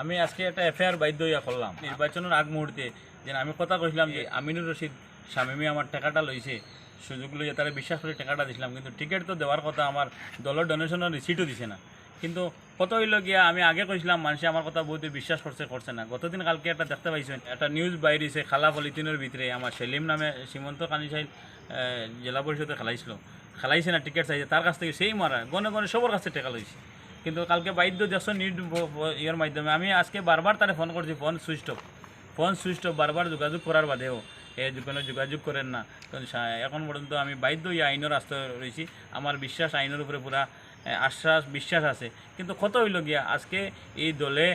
আমি আজকে একটা এফআইআর বাধ্য হইয়া করলাম। নির্বাচনের আগ মুহূর্তে যে আমি কথা কইছিলাম যে আমিনুর রশিদ স্বামীমি আমার টাকাটা লইছে, সুযোগ লইয়া তারা বিশ্বাস করে টাকাটা দিছিলাম, কিন্তু টিকিট তো দেওয়ার কথা আমার দলের ডোনেশনের রিসিটও দিছে না। কিন্তু কত হইল গিয়া, আমি আগে কইছিলাম, মানুষে আমার কথা বহুত বিশ্বাস করছে করছে না। গতদিন কালকে একটা দেখতে পাইছেন, একটা নিউজ বাইরেছে, খালা পলিথিনের ভিতরে, আমার সেলিম নামে সীমন্ত কানিসাইল জেলা পরিষদে খেলাইছিল। খেলাইছে না, টিকিট চাইছে, তার কাছ থেকে সেই মারা, গনে গনে সবার কাছে টাকা লইছে। কিন্তু কালকে বাধ্য দেশ নিট ইয়ের মাধ্যমে। আমি আজকে বারবার তারে ফোন করছি phone switch off phone switch off বারবার যোগাযোগ করার বাদেও। এ কোনো যোগাযোগ করেন না। এখন পর্যন্ত আমি বাধ্য এই আইনের আশ্রয় রয়েছি। আমার বিশ্বাস, আইনের উপরে পুরা আশ্বাস, বিশ্বাস আছে। কিন্তু কত হইল গিয়া, আজকে এই দলে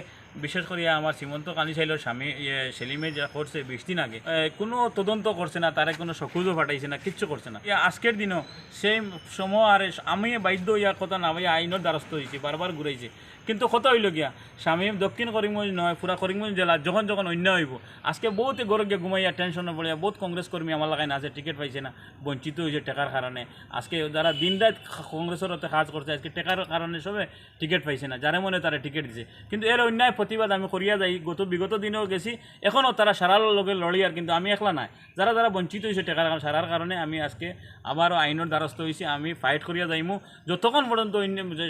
বিশেষ করে আমার সীমন্ত কানি চাইলের স্বামী ইয়ে, সেলিমে যা করছে বিশ দিন আগে কোনো তদন্ত করছে না তারে কোনো সকুজও ফাটাইছে না কিচ্ছু করছে না। আজকের দিনও সেই সময় আর আমি বাধ্য ইয়া কথা না ভাই আইনের দ্বারস্থ হয়েছি বারবার ঘুরাইছে কিন্তু কত হইল গিয়া স্বামী দক্ষিণ করিমগঞ্জ নয় পুরা করিমগঞ্জ জেলা যখন যখন অন্য হইব। আজকে বহুত গরম গিয়ে ঘুমাইয়া টেনশনে পড়িয়া বহুত কংগ্রেস কর্মী আমার লাগাই না আছে টিকিট পাইছে না বঞ্চিত হয়েছে টাকার কারণে আজকে যারা দিন রাত কংগ্রেসের কাজ করছে আজকে টাকার কারণে সবে টিকিট পাইছে না যারা মনে তারা টিকিট দিছে। কিন্তু এর অন্যায় প্রতিবাদ আমি করিয়া যাই গত বিগত দিনেও গেছি। এখনও তারা সারার লগে লড়িয়ার কিন্তু আমি একলা নাই। যারা যারা বঞ্চিত হয়েছে টাকার কারণে সারার কারণে আমি আজকে আবারও আইনের দ্বারস্থ হয়েছি আমি ফাইট করিয়া যাইমু। যতক্ষণ পর্যন্ত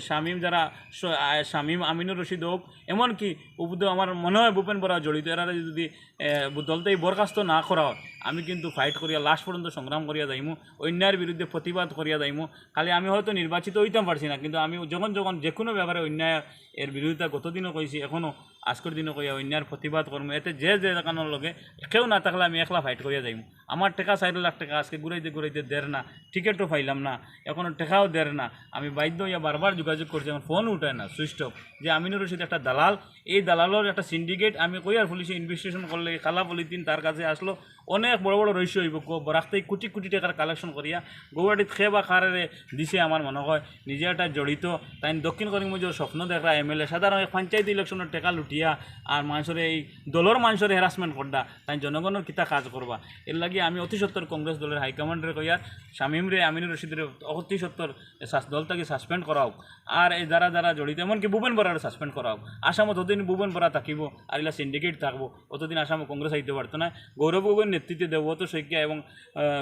শামীম যারা স- আ- শামীম আমিনুর রশিদ হোক এমনকি উপ- আমার মনে হয় ভূপেন বরা জড়িত এরা যদি এ, দলতে এই বরখাস্ত না করা আমি কিন্তু ফাইট করিয়া লাস্ট পর্যন্ত সংগ্রাম করিয়া যাইমু। অন্যায়ের বিরুদ্ধে প্রতিবাদ করিয়া যাইমু। খালি আমি হয়তো নির্বাচিত হইতাম পারছি না কিন্তু আমি যখন যখন যে কোনো ব্যাপারে অন্যায় এর বিরোধিতা গতদিনও কইছি এখনও আজকের দিনে কইয়া অন্যার প্রতিবাদ করব এতে যে যে কারণের লগে কেউ না থাকলে আমি একলা ফাইট করিয়া যাইমু। আমার টাকা চার লাখ টাকা আজকে ঘুরাইতে ঘুরাইতে দেড় না টিকিটও পাইলাম না এখনও টাকাও দেড় না। আমি বাধ্য হইয়া বারবার যোগাযোগ করছি, আমার ফোন উঠায় না সুইচ অফ যে আমিনুর রশিদ একটা দালাল, এই দালালের একটা সিন্ডিকেট আমি কই আর পুলিশে ইনভেস্টিগেশন করলে খালা পলিথিন তার কাছে আসলো, অনেক বড় বড় রহস্য হইব রাখতে কোটি কোটি টাকার কালেকশন করিয়া গৌহাটিত খে বা কারে দিছে আমার মনে হয়, নিজে একটা জড়িত। তাই দক্ষিণ করিমগঞ্জের স্বপ্ন দেখা এম এল এ, সাধারণ পঞ্চায়েত ইলেকশনের টাকা লুটিয়া, আর মানুষের এই দলের মানুষের হ্যারাসমেন্ট করডা তাই জনগণের কিতা কাজ করবা? এর লাগি আমি অতি সত্তর কংগ্রেস দলের হাইকমান্ডের কইয়ার শামীম রে, আমিনুর রশিদের অতি সত্তর দলটাকে সাসপেন্ড করা হোক আর এই যারা যারা জড়িত, এমনকি ভুবন বরার সাসপেন্ড করা হোক আসামত অতদিন ভুবন বরা থাকিব, আর এলা সিন্ডিকেট থাকব অতদিন আসামে কংগ্রেস আইতে পারতো না। গৌরব গগৈর নেতৃত্বে দেবত শইকিয়া এবং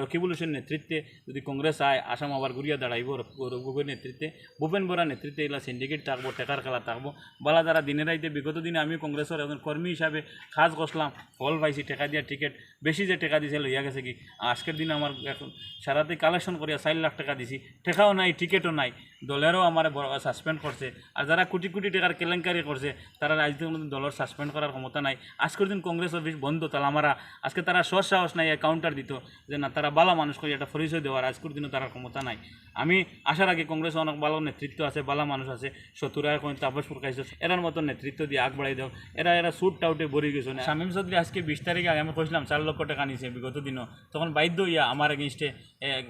রকিবুল হোসেন নেতৃত্বে যদি কংগ্রেস আয়, আসাম আবার ঘুরিয়া দাঁড়াইব গৌরব গগৈর নেতৃত্বে। ভূপেন বরার নেতৃত্বে এগুলা সিন্ডিকেট থাকব, টেকার খেলা থাকব। বালা যারা দিনে রাইতে বিগত দিনে আমি কংগ্রেসের একজন কর্মী হিসাবে কাজ করলাম ফল পাইছি, টেকা দিয়া টিকিট বেশি যে টাকা দিছে লইয়া গেছে কি? আজকের দিনে আমার এখন সারাতে কালেকশন করিয়া চার লাখ টাকা দিছি। টেকাও নাই টিকিটও নাই। দলেরও আমার সাসপেন্ড করছে। আর যারা কোটি কোটি টাকার কেলেঙ্কারি করছে, তারা রাজনীতি কোনো দলের সাসপেন্ড করার ক্ষমতা নাই। আজকের দিন কংগ্রেস অফিস বন্ধ তালামারা আজকে তারা সৎ সাহস নাই কাউন্টার দিত যে না, তারা ভালো মানুষ করে একটা পরিচয় দেওয়ার আজকের দিনও তার ক্ষমতা নাই। আমি আসার আগে কংগ্রেসে অনেক ভালো নেতৃত্ব আছে ভালো মানুষ আছে। শত্রুরা এখন তাপস প্রকাশিত। এরার মতো নেতৃত্ব দিয়ে আগ বাড়াই দাও। এরা এরা সুট টাউটে ভরে গেছে। শামীম চৌধুরী আজকে বিশ তারিখে আগে আমি কইছিলাম চার লক্ষ টাকা নিছে বিগত দিনও তখন বাধ্য ইয়া আমার এগেনস্টে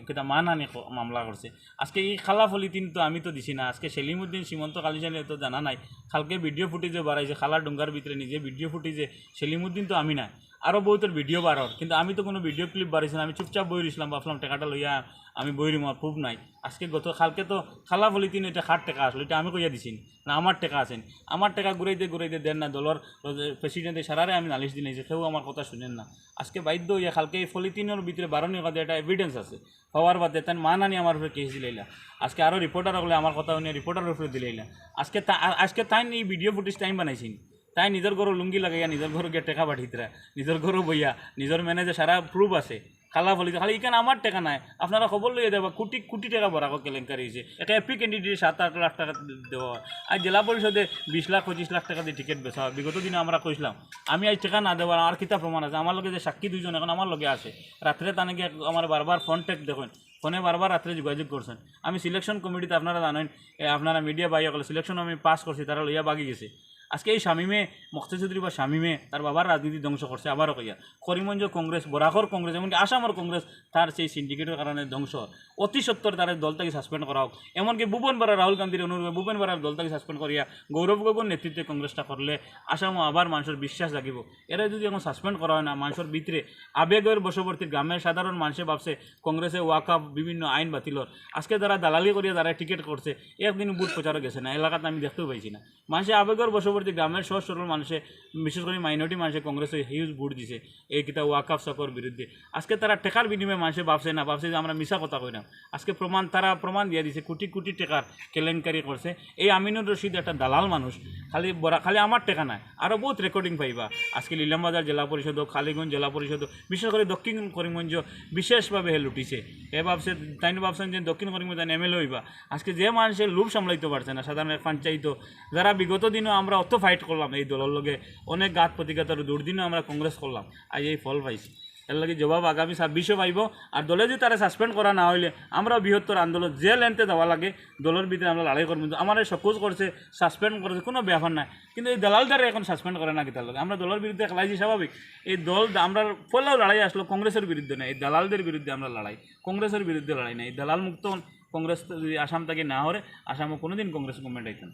কিতা মানহানি আনি মামলা করছে আজকে এই খালা ফলিতিন তো আমি তো দিছি না। আজকে সেলিমুদ্দিন, সীমন্ত কালিজানি তো জানা নাই। খালকে ভিডিও ফুটেজে বাড়াইছে খালার ডুঙ্গার ভিতরে নিজে ভিডিও ফুটেজে সেলিমুদ্দিন তো আমি নাই। আরও বহুতের ভিডিও বাড়ার কিন্তু আমি তো কোনো ভিডিও ক্লিপ বাড়াইছি না। আমি চুপচাপ বই রইছিলাম ভাবলাম টাকাটা লইয়া আমি বই রিম খুব নাই। আজকে গত, কালকে তো খালা ফলিতিন এটা খাট টাকা আসলো, এটা আমি কইয়া দিছি। না, আমার টাকা আছেন আমার টাকা ঘুরাইতে ঘুরাইতে দেন না, দলের প্রেসিডেন্টের সারারে আমি নালিশ দিন যে কেউ আমার কথা শুনেন না। আজকে বাধ্য হইয়া কালকে এই ফলিতিনের ভিতরে বারণী কথা, এটা এভিডেন্স আছে। হওয়ার বাদে তাই মা নানি আমার উপরে কেস দিলাইলা। আজকে আরও রিপোর্টার হলে আমার কথা শুনে রিপোর্টারের উপরে দিলাইলা। আজকে আজকে তাই এই ভিডিও ফুটেজ টাইম বানাইছিন। তাই নিজের ঘর লুঙ্গি লাগাইয়া নিজের ঘর গিয়ে টেকা পাঠিতরা নিজের ঘর বইয়া নিজের ম্যানেজার সারা প্রুফ আছে। খালা বলি খালি এখানে আমার টাকা নাই। আপনারা খবর লইয়া দেবা কোটি কোটি টাকা ভরা কেলেঙ্কারি হয়েছে একটা এপি ক্যান্ডিডেট সাত আট লাখ টাকা দেওয়া হয়। আর জেলা পরিষদে বিশ লাখ, পঁচিশ লাখ টাকা দিয়ে টিকিট বেচা হয়। বিগত দিনে আমরা কইছিলাম আমি আজ টাকা না দেওয়ার আর কিতা প্রমাণ আছে। আমার লগে যে সাক্ষী দুইজন এখন আমার লগে আছে। রাত্রে তানে গিয়ে আমার বারবার ফোন টেক দেখুন। ফোনে বারবার রাত্রে যোগাযোগ করছেন আমি সিলেকশন কমিটিতে আপনারা জানেন আপনারা মিডিয়া বাইয়া সিলেকশন আমি পাস করছি তারা লইয়া বাগি গেছে। আজকে এই স্বামীমে মক্তা চৌধুরী বা স্বামীমে তার বাবার রাজনীতি ধ্বংস করছে আবারও কইয়া করিমগঞ্জ কংগ্রেস বরাকর কংগ্রেস এমনকি আসামের কংগ্রেস তার সেই সিন্ডিকেটের কারণে ধ্বংস অতি সত্তর তার দল থেকে সাসপেন্ড করা হোক এমনকি ভুবন বরা রাহুল গান্ধীর অনুরোধে ভুবন বরার দল থেকে সাসপেন্ড করিয়া গৌরব গগৈর নেতৃত্বে কংগ্রেসটা করলে আসামও আবার মানুষের বিশ্বাস জাগিব। এরা যদি এখন সাসপেন্ড করা হয় না মানুষের ভিতরে আবেগের বশবর্তী গ্রামের সাধারণ মানুষে ভাবছে কংগ্রেসে ওয়াকাপ বিভিন্ন আইন বাতিলর আজকে যারা দালালি করিয়া যারা টিকিট করছে একদিন বুথ প্রচারও গেছে না, এলাকাতে আমি দেখতেও পাইছি না। মানুষে আবেগের বশবর্তী পার্শ্ববর্তী গ্রামের সহজ সরল মানুষে, বিশেষ করে মাইনরিটি মানুষে কংগ্রেসে হিউজ ভোট দিছে। এই কিতা ওয়াকাফ সকর বিরুদ্ধে। আজকে তারা টেকার বিনিময়ে মানুষে ভাবছে না, ভাবছে যে আমরা মিশা কথা কইলাম। আজকে প্রমাণ, তারা প্রমাণ দিয়ে দিছে, কোটি কোটি টাকার কেলেঙ্কারি করছে। এই আমিনুর রশিদ একটা দালাল মানুষ, খালি বড়া, খালি আমার টেকা নাই আরও বহুত রেকর্ডিং পাইবা। আজকে লীলামবাজার জেলা পরিষদ খালিগঞ্জ জেলা পরিষদ বিশেষ করে দক্ষিণ করিমগঞ্জ বিশেষভাবে হে লুটিছে। এ ভাবছে, তাই ভাবছেন যে দক্ষিণ করিমগঞ্জ এম এল হইবা। আজকে যে মানুষের লোভ সামলাইতে পারছে না, সাধারণ পঞ্চায়েত যারা বিগত দিনও আমরা অত ফাইট করলাম এই দলের লগে অনেক গাত প্রতিঘাতর দুর্দিনও আমরা কংগ্রেস করলাম। আজ এই ফল পাইছি। এর লাগে জবাব আগামী ছাব্বিশও পাইব। আর দলে যদি তারা সাসপেন্ড করা না হইলে আমরা বৃহত্তর আন্দোলন যে লেনতে দেওয়া লাগে, দলের ভিতরে আমরা লড়াই করব। আমার সপোজ করছে সাসপেন্ড করেছে, কোনো ব্যাপার নাই। কিন্তু এই দালালদারে এখন সাসপেন্ড করে না কিতার লগে? আমরা দলের বিরুদ্ধে খেলাইছি স্বাভাবিক। এই দল আমরা ফলেও লড়াই আসলো, কংগ্রেসের বিরুদ্ধে না এই দালালদের বিরুদ্ধে আমরা লড়াই। কংগ্রেসের বিরুদ্ধে লড়াই না এই দালাল মুক্ত কংগ্রেস যদি আসাম থেকে না হরে, আসামও কোনোদিন কংগ্রেস গভর্নমেন্ট আইতেন